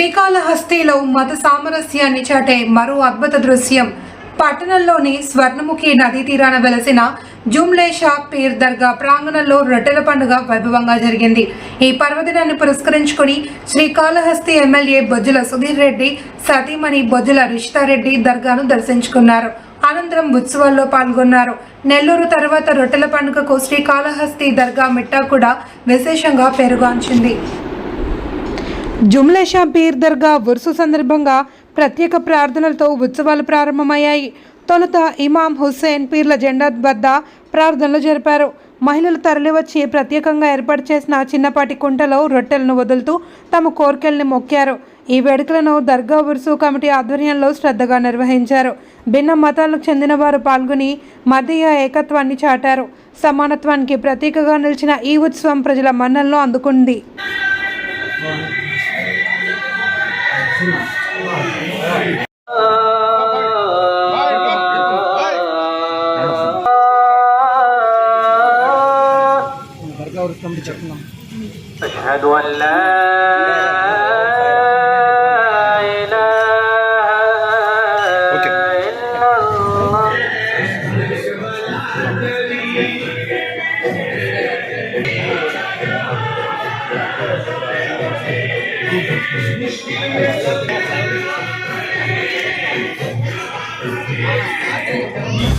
శ్రీకాళహస్తిలో మత సామరస్యాన్ని చాటే మరో అద్భుత దృశ్యం. పట్టణంలోని స్వర్ణముఖి నదీ తీరాన వెలసిన జుమ్లే షాక్ పీర్ దర్గా ప్రాంగణంలో రొట్టెల పండుగ వైభవంగా జరిగింది. ఈ పర్వదినాన్ని పురస్కరించుకుని శ్రీకాళహస్తి ఎమ్మెల్యే బొజ్జుల సుధీర్ రెడ్డి సతీమణి బొజ్జుల రిషితారెడ్డి దర్గాను దర్శించుకున్నారు. అనంతరం ఉత్సవాల్లో పాల్గొన్నారు. నెల్లూరు తర్వాత రొట్టెల పండుగకు శ్రీకాళహస్తి దర్గా మిట్టా కూడా విశేషంగా పేరుగాంచింది. జుమ్లేషా పీర్ దర్గా ఉరుసు సందర్భంగా ప్రత్యేక ప్రార్థనలతో ఉత్సవాలు ప్రారంభమయ్యాయి. తొలుత ఇమాం హుస్సేన్ పీర్ల జెండా వద్ద ప్రార్థనలు జరిపారు. మహిళలు తరలివచ్చి ప్రత్యేకంగా ఏర్పాటు చేసిన చిన్నపాటి కుంటలో రొట్టెలను వదులుతూ తమ కోరికల్ని మొక్కారు. ఈ వేడుకలను దర్గా ఉరుసు కమిటీ ఆధ్వర్యంలో శ్రద్ధగా నిర్వహించారు. భిన్న మతాలకు చెందిన వారు పాల్గొని మతీయ ఏకత్వాన్ని చాటారు. సమానత్వానికి ప్రతీకగా నిలిచిన ఈ ఉత్సవం ప్రజల మన్నలను అందుకుంది. أشهد أن لا Thank you. Thank you.